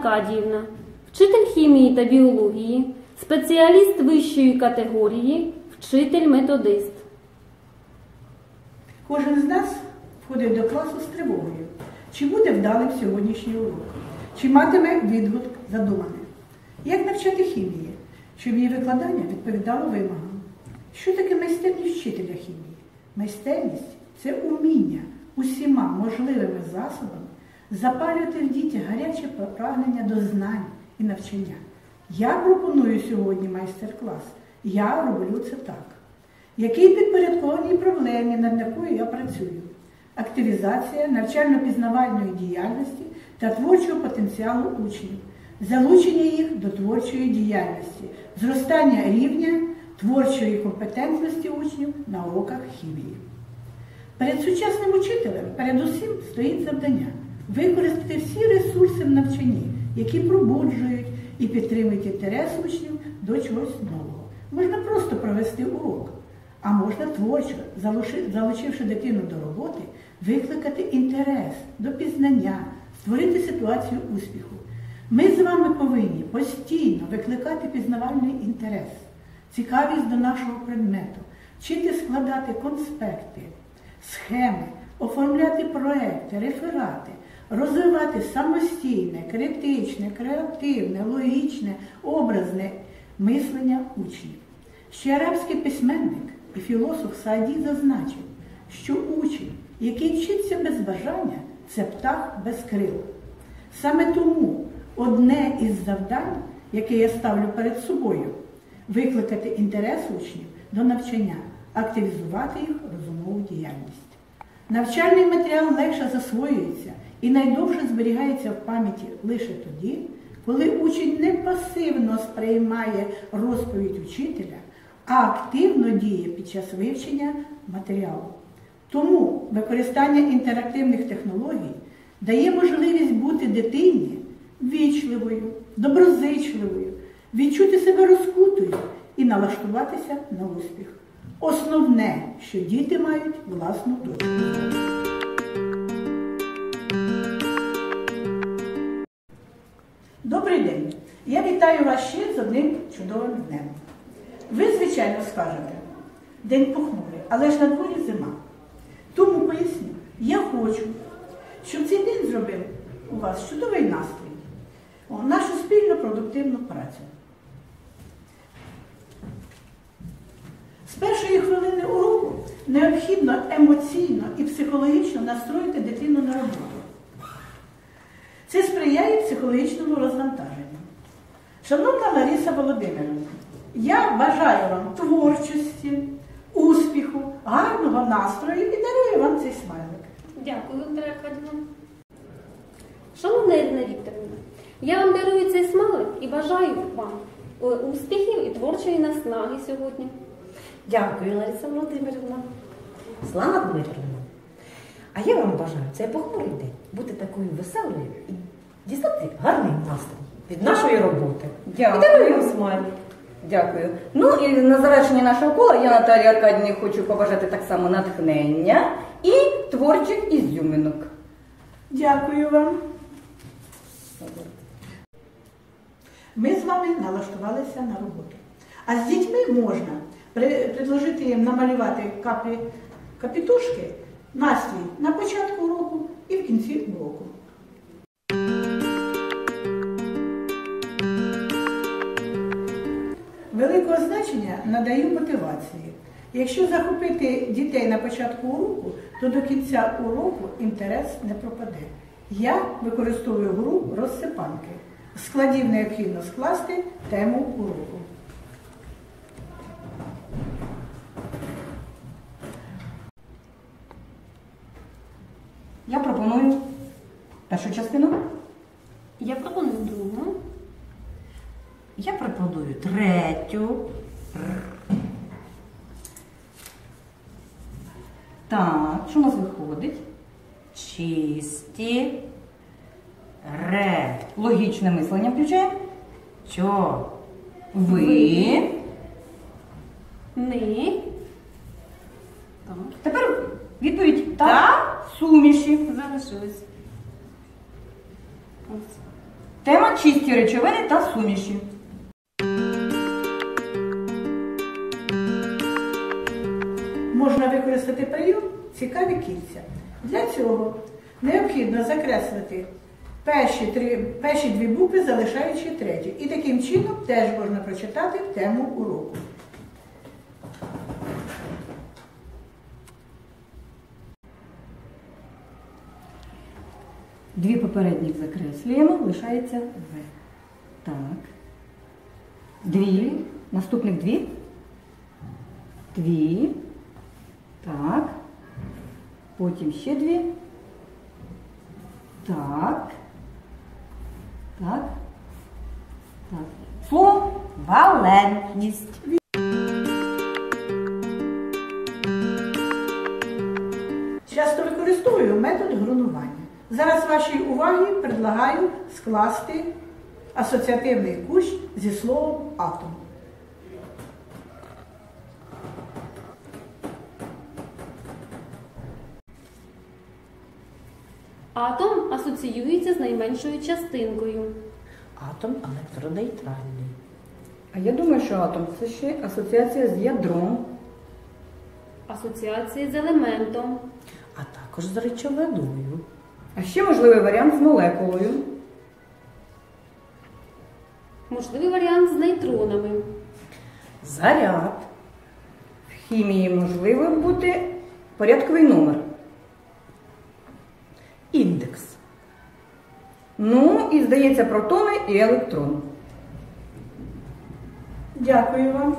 Аркадіївна, вчитель хімії та біології, спеціаліст вищої категорії, вчитель-методист. Кожен з нас входить до класу з тривогою. Чи буде вдалим сьогоднішній урок? Чи матиме відгук задуманий? Як навчати хімії, щоб її викладання відповідало вимогам? Що таке майстерність вчителя хімії? Майстерність це уміння усіма можливими засобами запалювати в дітях гаряче прагнення до знань і навчання. Я пропоную сьогодні майстер-клас. Я роблю це так. Який підпорядкованій проблемі, над якою я працюю? Активізація навчально-пізнавальної діяльності та творчого потенціалу учнів, залучення їх до творчої діяльності, зростання рівня творчої компетентності учнів на уроках хімії. Перед сучасним учителем передусім стоїть завдання використати всі ресурси в навчанні, які пробуджують і підтримують інтерес учнів до чогось нового. Можна просто провести урок, а можна творчо, залучивши дитину до роботи, викликати інтерес до пізнання, створити ситуацію успіху. Ми з вами повинні постійно викликати пізнавальний інтерес, цікавість до нашого предмету, вчити складати конспекти, схеми, оформляти проекти, реферати, розвивати самостійне, критичне, креативне, логічне, образне мислення учнів. Ще арабський письменник і філософ Сааді зазначив, що учень, який вчиться без бажання, це птах без крил. Саме тому одне із завдань, яке я ставлю перед собою, викликати інтерес учнів до навчання, активізувати їх розумову діяльність. Навчальний матеріал легше засвоюється і найдовше зберігається в пам'яті лише тоді, коли учень не пасивно сприймає розповідь учителя, а активно діє під час вивчення матеріалу. Тому використання інтерактивних технологій дає можливість бути дитині вічливою, доброзичливою, відчути себе розкутою і налаштуватися на успіх. Основне, що діти мають власну точку. Добрий день! Я вітаю вас ще з одним чудовим днем. Ви, звичайно, скажете, день похмурий, але ж на дворі зима. Тому поясню, я хочу, щоб цей день зробив у вас чудовий настрій, нашу спільну продуктивну працю. З першої хвилини уроку необхідно емоційно і психологічно настроїти дитину на роботу. Це сприяє психологічному розвантаженню. Шановна Лариса Володимирівна, я бажаю вам творчості, успіху, гарного настрою і дарую вам цей смайлик. Дякую, Вікторія Аркадівна. Шановна Ірина Вікторівна, я вам дарую цей смайлик і бажаю вам е, успіхів і творчої наснаги сьогодні. Дякую, Лариса Володимирівна. Слава Дмитрівна. А я вам бажаю цей похмурий день бути такою веселою і дістати гарний настрій від нашої роботи. Дякую. І дарую. Дякую. Ну і на завершення нашого кола я Наталії Аркадівні хочу побажати так само натхнення і творчих ізюминок. Дякую вам. Ми з вами налаштувалися на роботу. А з дітьми можна предложити їм намалювати капі, капітушки настрій на початку уроку і в кінці уроку. Великого значення надаю мотивації. Якщо захопити дітей на початку уроку, то до кінця уроку інтерес не пропаде. Я використовую гру розсипанки. Складів необхідно скласти тему уроку. Я пропоную першу частину. Я пропоную другу. Я пропоную третю. Так, що у нас виходить? Чисті. Ре. Логічне мислення включаємо. Чо. Ви. Ни. Так. Тепер відповідь та суміші. Залишилось. Тема чисті речовини та суміші. Можна використати прийом цікаві кільця. Для цього необхідно закреслити перші, три, перші дві букви, залишаючи третю. І таким чином теж можна прочитати тему уроку. Дві попередніх закреслюємо, лишається В. Так. Дві. Наступних дві. Дві. Так. Потім ще дві. Так. Так. Так. Слово валентність. Часто використовую метод грунування. Зараз вашій увазі предлагаю скласти асоціативний кущ зі словом атом. Атом асоціюється з найменшою частинкою. Атом електронейтральний. А я думаю, що атом це ще асоціація з ядром. Асоціація з елементом. А також з речовиною. А ще можливий варіант з молекулою. Можливий варіант з нейтронами. Заряд. В хімії можливо бути порядковий номер. Індекс. Ну і здається, протони і електрони. Дякую вам.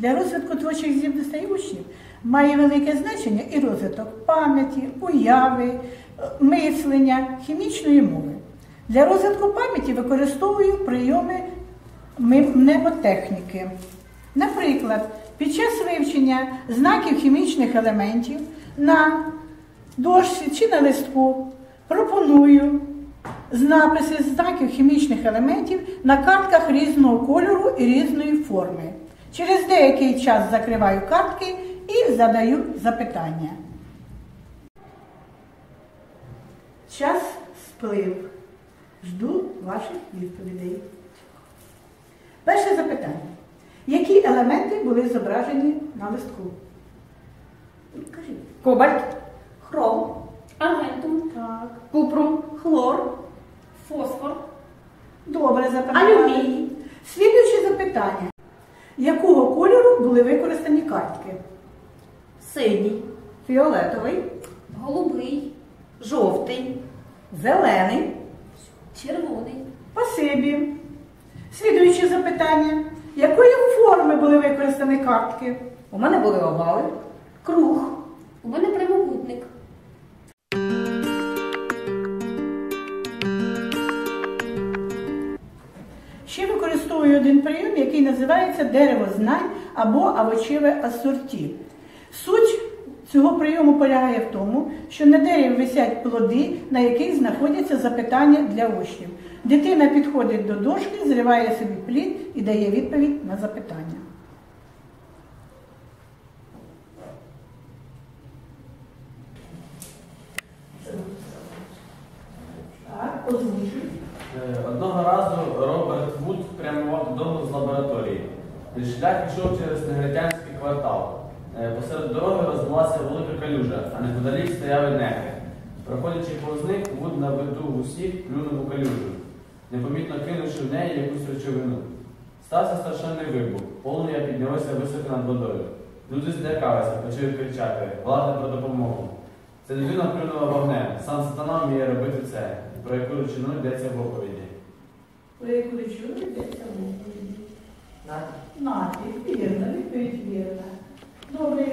Для розвитку творчих здібностей учнів має велике значення і розвиток пам'яті, уяви, е, мислення, хімічної мови. Для розвитку пам'яті використовую прийоми ми- мнемотехніки. Наприклад, під час вивчення знаків хімічних елементів на дошці чи на листку пропоную написи знаків хімічних елементів на картках різного кольору і різної форми. Через деякий час закриваю картки і задаю запитання. Час сплив. Жду ваших відповідей. Перше запитання. Які елементи були зображені на листку? Кажіть. Кобальт, Хром. Аргентум, Так. купрум, Хлор. фосфор, Добре запитання. Алюміній. Слідуюче запитання. Якого кольору були використані картки? Синій. фіолетовий, голубий, Жовтий. зелений, червоний, Спасибі. Слідуюче запитання. Якої форми були використані картки? У мене були овали, круг, у мене прямокутник, один прийом, який називається дерево знань або овочеве асорті. Суть цього прийому полягає в тому, що на дереві висять плоди, на яких знаходяться запитання для учнів. Дитина підходить до дошки, зриває собі плід і дає відповідь на запитання. Так, озвучуй. Шлях йшов через негритянський квартал. Е, Посеред дороги розмилася велика калюжа, а неподалік стояли негри. Проходячи повз них, Вуд на виду усіх плюнув у калюжу, непомітно кинувши в неї якусь речовину. Стався страшенний вибух. Полум'я піднялося високо над водою. Люди злякалися, почали кричати, влада про допомогу. Ця людина плюнула вогнем. Сам сатана вміє робити це. Про яку речину йдеться в оповіді. Ви яку чули, йдеться в оповіді? Нафіг, вірно, відповідь вірна. Добре.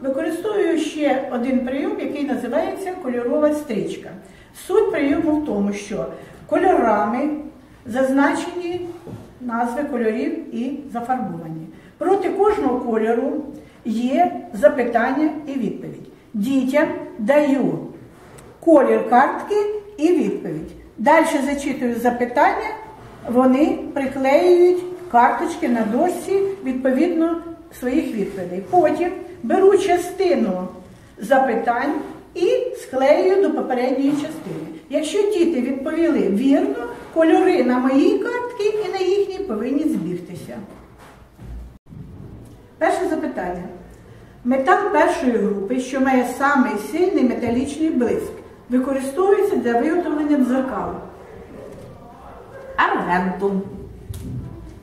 Використовую ще один прийом, який називається кольорова стрічка. Суть прийому в тому, що кольорами зазначені назви кольорів і зафарбовані. Проти кожного кольору є запитання і відповідь. Дітям даю колір картки і відповідь. Далі зачитую запитання, вони приклеюють карточки на дошці відповідно своїх відповідей. Потім беру частину запитань і склеюю до попередньої частини. Якщо діти відповіли вірно, кольори на моїй картці і на їхній повинні збігтися. Перше запитання. Метал першої групи, що має самий сильний металічний блиск, використовується для виготовлення дзеркал. Аргентум.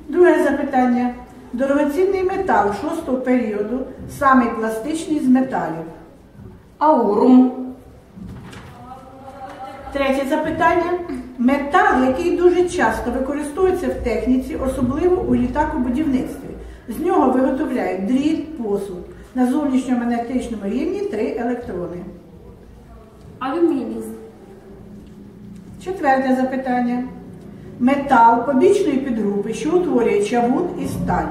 Друге запитання. Дорогоцінний метал шостого періоду, самий пластичний з металів. Аурум. Третє запитання. Метал, який дуже часто використовується в техніці, особливо у літакобудівництві. З нього виготовляють дріт, посуд. На зовнішньому магнетичному рівні три електрони. Алюміній. Четверте запитання. Метал побічної підгрупи, що утворює чавун і сталь.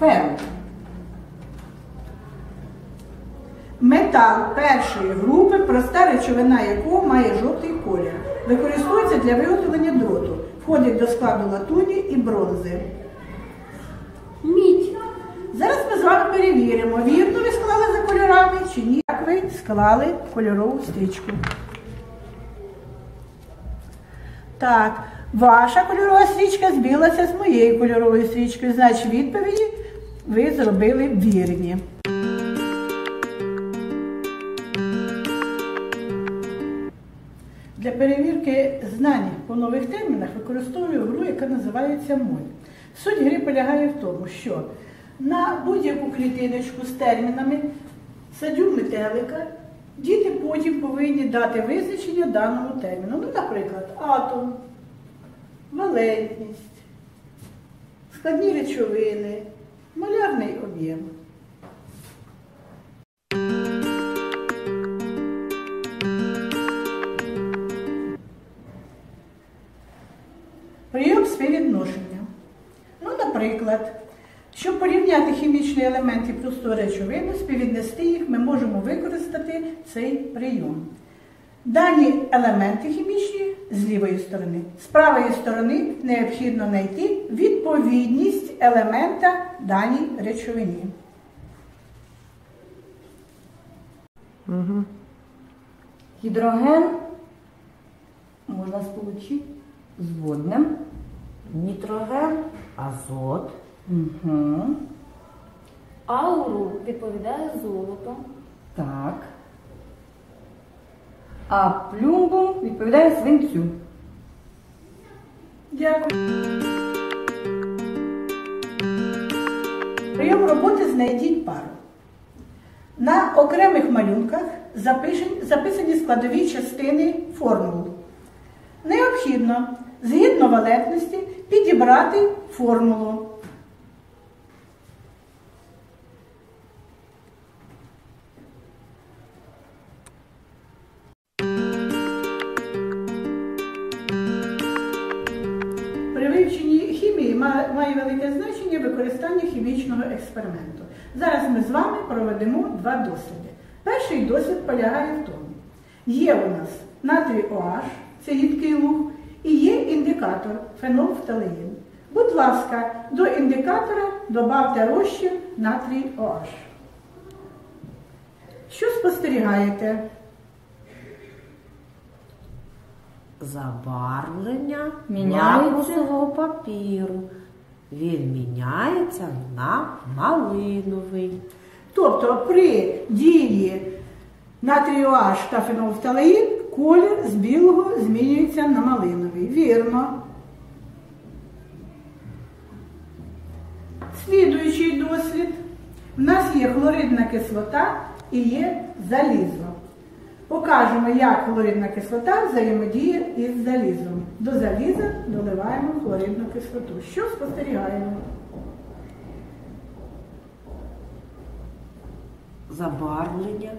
Ферм. Метал першої групи, проста речовина якого має жовтий колір. Використовується для виготовлення дроту. Входить до складу латуні і бронзи. Мідь. Зараз ми з вами перевіримо, вірно ви склали за кольорами чи ні. Як склали кольорову стрічку. Так, ваша кольорова стрічка збілася з моєю кольоровою стрічкою. Значить, відповіді ви зробили вірні. Для перевірки знань по нових термінах використовую гру, яка називається Моль. Суть гри полягає в тому, що на будь-яку клітиночку з термінами садю метелика, діти потім повинні дати визначення даному терміну. Ну, наприклад, атом, валентність, складні речовини, малярний об'єм. Щоб порівняти хімічні елементи простої речовини, співвіднести їх, ми можемо використати цей прийом. Дані елементи хімічні з лівої сторони. З правої сторони необхідно знайти відповідність елемента даній речовині. Гідроген можна сполучити з водним. Нітроген, азот. Угу. Ауру відповідає золото. Так. А плюмбум відповідає свинцю. Дякую. Прийом роботи знайдіть пару. На окремих малюнках записані складові частини формул. Необхідно згідно валентності підібрати формулу. Вивченні хімії має велике значення використання хімічного експерименту. Зараз ми з вами проведемо два досліди. Перший дослід полягає в тому, є у нас натрій OH, це їдкий луг, і є індикатор фенолфталеїн. Будь ласка, до індикатора додавте розчин натрій OH. Що спостерігаєте? Забарвлення лакмусового папіру. Він міняється на малиновий. Тобто при дії натрію OH та фенолфталеїн колір з білого змінюється на малиновий. Вірно. Слідуючий дослід. У нас є хлоридна кислота і є залізо. Покажемо, як хлоридна кислота взаємодіє із залізом. До заліза доливаємо хлоридну кислоту. Що спостерігаємо? Забарвлення,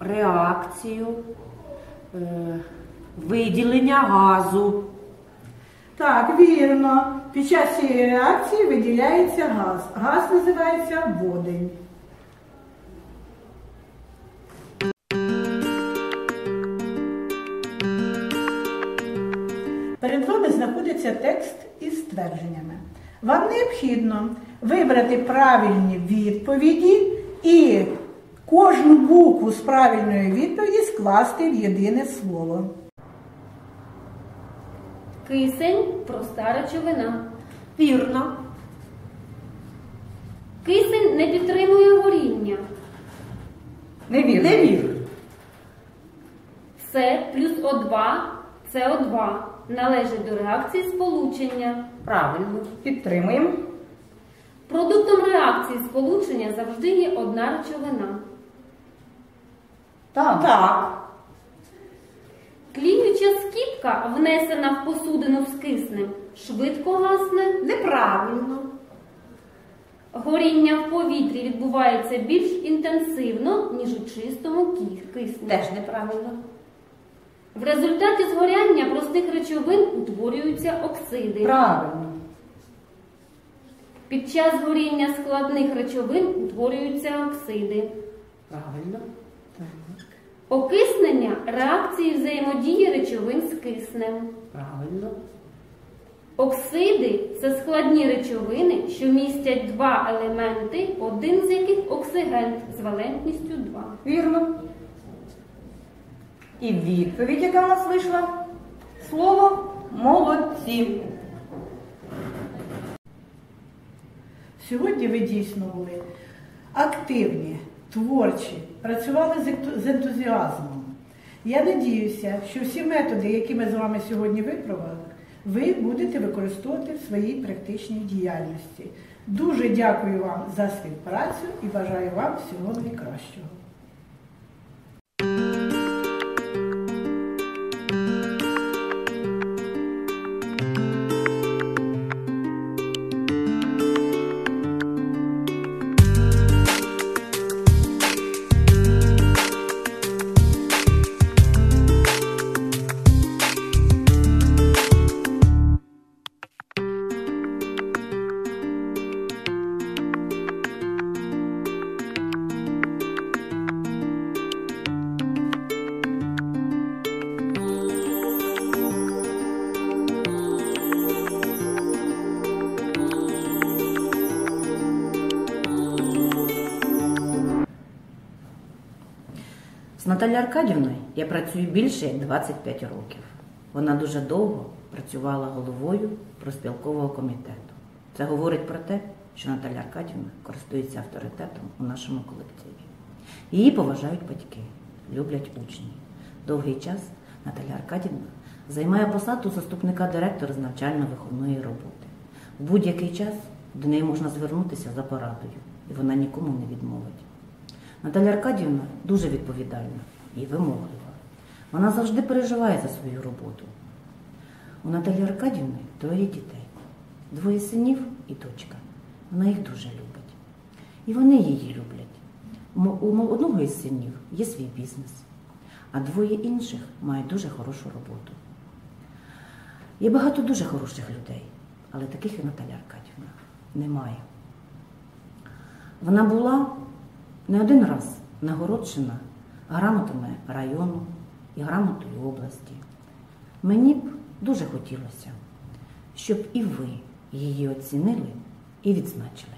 реакцію, е, виділення газу. Так, вірно. Під час цієї реакції виділяється газ. Газ називається водень. Міститься текст із ствердженнями. Вам необхідно вибрати правильні відповіді і кожну букву з правильної відповіді скласти в єдине слово. Кисень проста речовина. Вірно. Кисень не підтримує горіння. Невірно. Невірно. С плюс О2 СО2 належить до реакції сполучення. Правильно. Підтримуємо. Продуктом реакції сполучення завжди є одна речовина. Так. Так. Тліюча скіпка, внесена в посудину з киснем, швидко гасне. Неправильно. Горіння в повітрі відбувається більш інтенсивно, ніж у чистому кисні. Теж неправильно. В результаті згоряння простих речовин утворюються оксиди. Правильно. Під час горіння складних речовин утворюються оксиди. Правильно. Окиснення реакції взаємодії речовин з киснем. Правильно. Оксиди це складні речовини, що містять два елементи, один з яких оксигент з валентністю 2. Вірно. І відповідь, яка в нас вийшла? Слово молодці. Сьогодні ви дійсно були активні, творчі, працювали з ентузіазмом. Я надіюся, що всі методи, які ми з вами сьогодні випробували, ви будете використовувати в своїй практичній діяльності. Дуже дякую вам за співпрацю і бажаю вам всього найкращого. З Наталією Аркадівною я працюю більше як 25 років. Вона дуже довго працювала головою проспілкового комітету. Це говорить про те, що Наталя Аркадівна користується авторитетом у нашому колективі. Її поважають батьки, люблять учні. Довгий час Наталя Аркадівна займає посаду заступника директора з навчально-виховної роботи. В будь-який час до неї можна звернутися за порадою, і вона нікому не відмовить. Наталя Аркадівна дуже відповідальна і вимоглива. Вона завжди переживає за свою роботу. У Наталі Аркадівни троє дітей, двоє синів і дочка. Вона їх дуже любить. І вони її люблять. У одного із синів є свій бізнес, а двоє інших мають дуже хорошу роботу. Є багато дуже хороших людей, але таких як Наталя Аркадівна немає. Вона була не один раз нагороджена грамотами району і грамотою області. Мені б дуже хотілося, щоб і ви її оцінили і відзначили.